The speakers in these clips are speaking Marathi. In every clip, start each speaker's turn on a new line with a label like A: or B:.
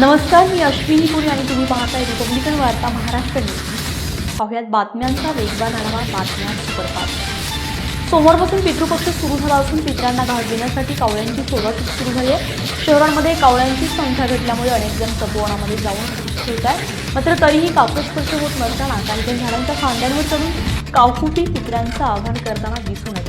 A: नमस्कार मी अश्विनी पुरी आणि तुम्ही पाहताय रिपब्लिकन वार्ता महाराष्ट्र न्यूज. पाहुयात बातम्यांचा वेगवान आढावा बातम्या सुपरफास्ट. सोमवारपासून पितृपक्ष सुरू झाला असून पितरांना घाट देण्यासाठी कावळ्यांची सोडत सुरू झाली आहे. शहरांमध्ये कावळ्यांची संख्या घटल्यामुळे अनेक जण तपोवनामध्ये जाऊन खेळत आहेत. मात्र तरीही कापस्पर्श होत नसताना काही जण झाडांच्या फांद्यांवर चढून कावकुटी पितरांचं आव्हान करताना दिसून येत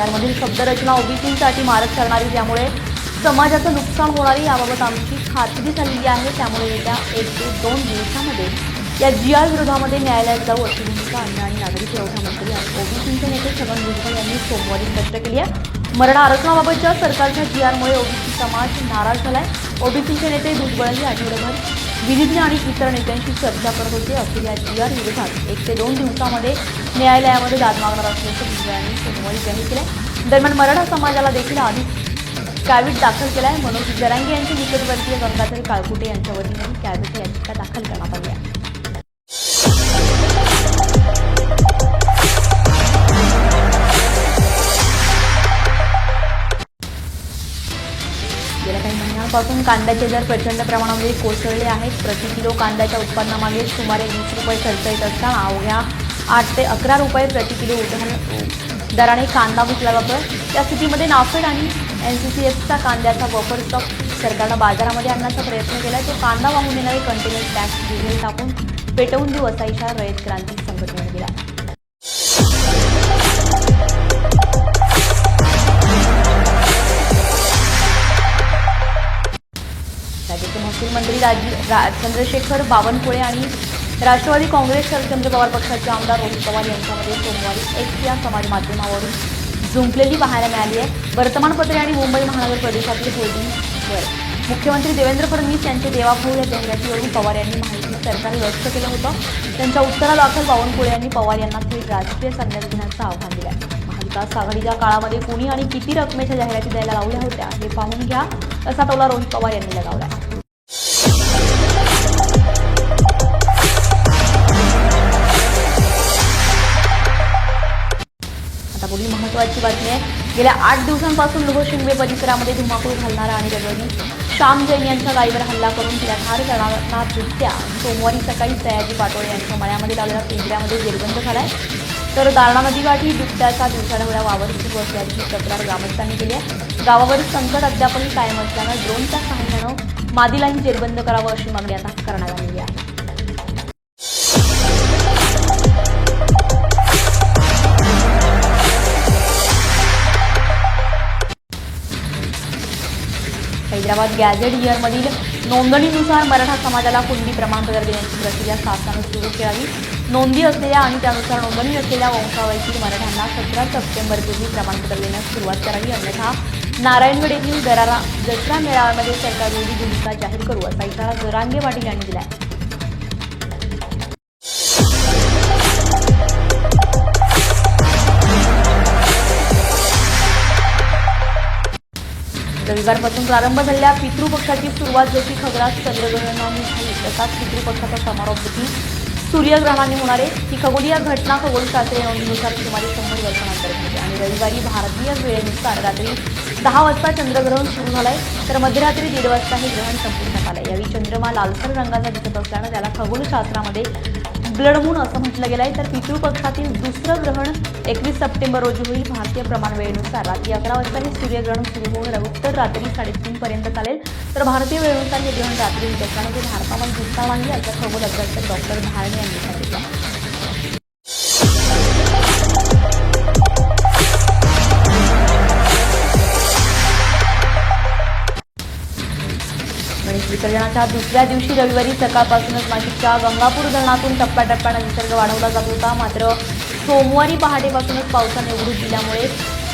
A: आहे बिहारमधील शब्दरचना ओबीसींसाठी मारक ठरणारी त्यामुळे समाजाचं नुकसान होणारी याबाबत आमची खात्री झालेली आहे. त्यामुळे येत्या एक ते दोन दिवसामध्ये या जी आर विरोधामध्ये न्यायालयात जाऊ अशी भूमिका अन्न आणि नागरी पुरवठा मंत्री आणि ओबीसीचे नेते छगन भुजबळ यांनी सोमवारी व्यक्त केली आहे. मराठा आरक्षणाबाबतच्या सरकारच्या जी आरमुळे ओबीसी समाज नाराज झाला आहे ओबीसींचे नेते भुजबळांनी आठवड्याभर विधिज्ञ आणि इतर नेत्यांशी चर्चा करत होते. अखेर या जी आर विरोधात एक ते दोन दिवसामध्ये न्यायालयामध्ये दाद मागणार असल्याचं भुजबळांनी सोमवारी जाहीर केलं दरम्यान मराठा समाजाला देखील आधी कॅविट दाखल केला आहे मनोज जरांगे यांचे निकटवर्तीय गंगाधर काळकुटे यांच्या वतीने कॅविट याचिका दाखल करण्यात आली आहे. गेल्या काही महिन्यांपासून कांद्याचे दर प्रचंड प्रमाणामध्ये कोसळले आहेत. प्रति किलो कांद्याच्या उत्पन्नामागे सुमारे वीस रुपये खर्च येत असताना अवघ्या आठ ते अकरा रुपये प्रति किलो उधार दराने कांदा विकला जातो. त्या स्थितीमध्ये नाफेड आणि एन सी सी एफचा कांद्याचा बफर स्टॉक सरकारनं बाजारामध्ये आणण्याचा प्रयत्न केला तो कांदा वाहून येणारे कंटेनर टॅक्स डिझेल टाकून पेटवून देऊ असा इशारा रयत क्रांती संघटनेने दिला. राज्याचे महसूल मंत्री राजी रा चंद्रशेखर बावनकुळे आणि राष्ट्रवादी काँग्रेस शरदचंद्र पवार पक्षाचे आमदार रोहित पवार यांच्यामध्ये सोमवारी एक्स या समाज माध्यमावरून जुंपलेली पाहायला मिळाली आहे. वर्तमानपत्रे आणि मुंबई महानगर प्रदेशातील होर्डिंगवर मुख्यमंत्री देवेंद्र फडणवीस यांचे देवाभाऊ या जाहिरातीवरून पवार यांनी माहिती सरकारने व्यक्त केलं होतं. त्यांच्या उत्तरादाखल बावनकुळे यांनी पवार यांना थेट राजकीय संन्यास घेण्याचं आव्हान दिलं आहे महाविकास आघाडीच्या काळामध्ये कुणी आणि किती रकमेच्या जाहिराती द्यायला लावल्या होत्या हे पाहून घ्या असा टोला रोहित पवार यांनी लगावला आहे पुढील महत्त्वाची बातमी आहे. गेल्या आठ दिवसांपासून लोहशिंगवे परिसरामध्ये धुमाकूळ घालणारा आणि रगडणी श्याम जैन यांच्या गाडीवर हल्ला करून तिला ठार करणारा बिबट्या सोमवारी सकाळी सयाजी पाटोळे यांच्या मळ्यामध्ये लावलेल्या पिंजऱ्यामध्ये जेरबंद आहे तर दारणा नदीकाठी बिबट्याचा दिवसाढवळ्या वावर सुरू असल्याची तक्रार ग्रामस्थांनी केली आहे. गावावरील संकट अद्यापही कायम असल्यानं ड्रोनच्या सहाय्यानं मादीलाही जेरबंद करावं अशी मागणी आता करण्यात आलेली आहे. हैदराबाद गॅझेट इयरमधील नोंदणीनुसार मराठा समाजाला कुणबी प्रमाणपत्र देण्याची प्रक्रिया शासनाने सुरू करावी नोंदी असलेल्या आणि त्यानुसार नोंदणी असलेल्या वंशावळीतील मराठ्यांना सतरा सप्टेंबरपूर्वी प्रमाणपत्र देण्यास सुरुवात करावी. अन्यथा नारायणगड येथील दरारा दसरा मेळाव्यामध्ये सरकारविरोधी भूमिका जाहीर करू असा इशारा जरांगे पाटील यांनी दिला आहे रविवारपासून प्रारंभ झालेल्या पितृपक्षाची सुरुवात जशी खगरात चंद्रग्रहणाने झाली. तसाच पितृपक्षाचा समारोप देखील सूर्यग्रहणाने होणारे ही खगोलीय घटना खगोलशास्त्रीय नोंदीनुसार सुमारे शंभर वर्षानंतर आणि रविवारी भारतीय वेळेनुसार रात्री दहा वाजता चंद्रग्रहण सुरू झालंय. तर मध्यरात्री दीड वाजता हे ग्रहण संपुष्टात आलंय यावेळी चंद्रमा लालसर रंगाचा दिसत असल्यानं त्याला खगोलशास्त्रामध्ये ब्लड मून असं म्हटलं गेलं आहे तर पितृपक्षातील दुसरं ग्रहण एकवीस सप्टेंबर रोजी होईल. भारतीय प्रमाण वेळेनुसार रात्री अकरा वाजता हे सूर्यग्रहण सुरू होऊन उत्तर रात्री साडेतीन पर्यंत चालेल. तर भारतीय वेळेनुसार हे ग्रहण रात्री होत असल्यानं ते भारतामध्ये दिसणार नाही असं खगोल अभ्यासक डॉक्टर धारणे यांनी सांगितलं. विसर्जनाच्या दुसऱ्या दिवशी रविवारी सकाळपासूनच नाशिकच्या गंगापूर धरणातून टप्प्याटप्प्यानं विसर्ग वाढवला जात होता. मात्र सोमवारी पहाटेपासूनच पावसाने उघडून दिल्यामुळे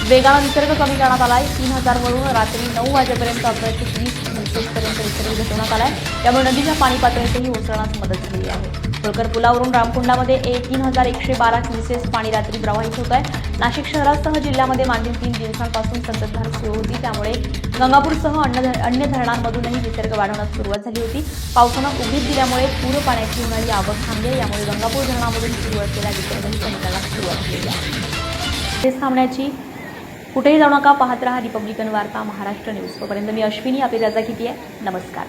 A: वेगानं विसर्ग कमी करण्यात आहे तीन हजारवरून रात्री नऊ वाजेपर्यंत अकराशे वीस पर्यंत विसर्ग घटवण्यात आहे त्यामुळे नदीच्या पाणी पातळीतही ओसरण्यास मदत झाली आहे. होळकर पुलावरून रामकुंडामध्ये एक तीन हजार एकशे बारा क्युसेस पाणी रात्री प्रवाहित होत आहे नाशिक शहरासह जिल्ह्यामध्ये मागील तीन दिवसांपासून संततधार सुरू होती. त्यामुळे गंगापूरसह अन्य अन्य धरणांमधूनही विसर्ग वाढवण्यास सुरुवात झाली होती. पावसानं उघडीप दिल्यामुळे पूर पाण्याची होणारी आवक थांबली आहे. यामुळे गंगापूर धरणामधून सुरू असलेल्या विसर्गही कमी करण्यास सुरुवात केली आहे. तेच थांबण्याची कुठेही जाऊ नका. पाहत रहा रिपब्लिकन वार्ता महाराष्ट्र न्यूज. तोपर्यंत मी अश्विनी आपली रजा किती आहे? नमस्कार.